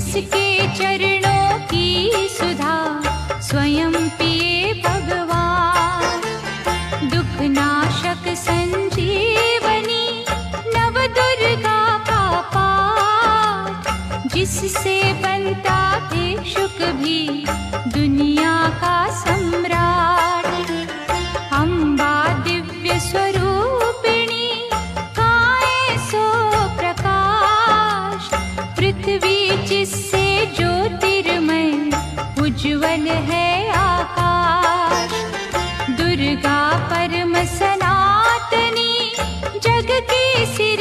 जिसके चरणों की सुधा स्वयं पिए भगवान। दुख नाशक संजीवनी नव दुर्गा का पाठ जिससे जग की सिरजनहार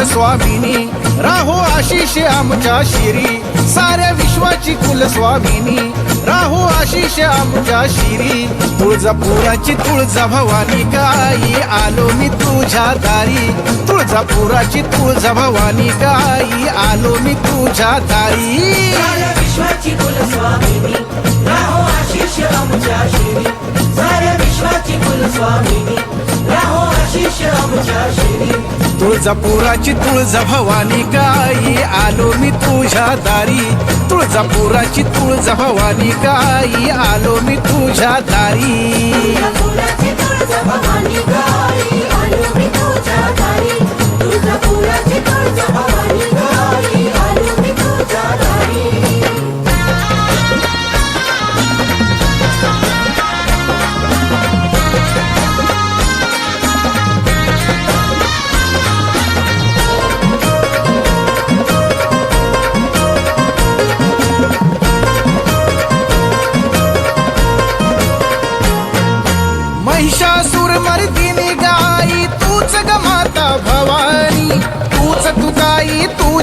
विश्वाची कुलस्वामिनी राहो आशिष आमच्या शिरी. साऱ्या विश्वाची कुलस्वामिनी राहो आशिष आमच्या शिरी. तुळजापुराची तुळजा भवानी गाई आलो मी तुझ्या दारी. तुळजापुराची तुळजा भवानी गाई आलो मी तुझ्या दारी. विश्वाची कुलस्वामिनी राहो आशिष आमच्या शिरी. साऱ्या विश्वाची कुलस्वामिनी राहो आशिष आमच्या शिरी तुळजापुराची तुळजा भवानी गाई आलो मी तुझ्या दारी. तुळजापुराची तुळजा भवानी गाई आलो मी तुझ्या दारी. तुळजापुराची तुळजा भवानी गाई आलो मी तुझ्या दारी. तुळजापुराची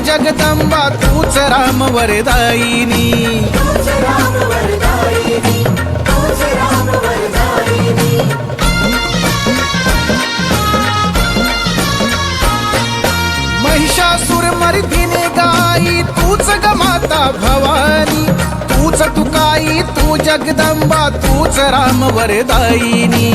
जगदंबा तूच राम वरदायिनी तुझ महिषासुर मर्दिनी गाई तूच ग माता भवानी. तूच तुकाई तू जगदंबा तूच राम वरदायिनी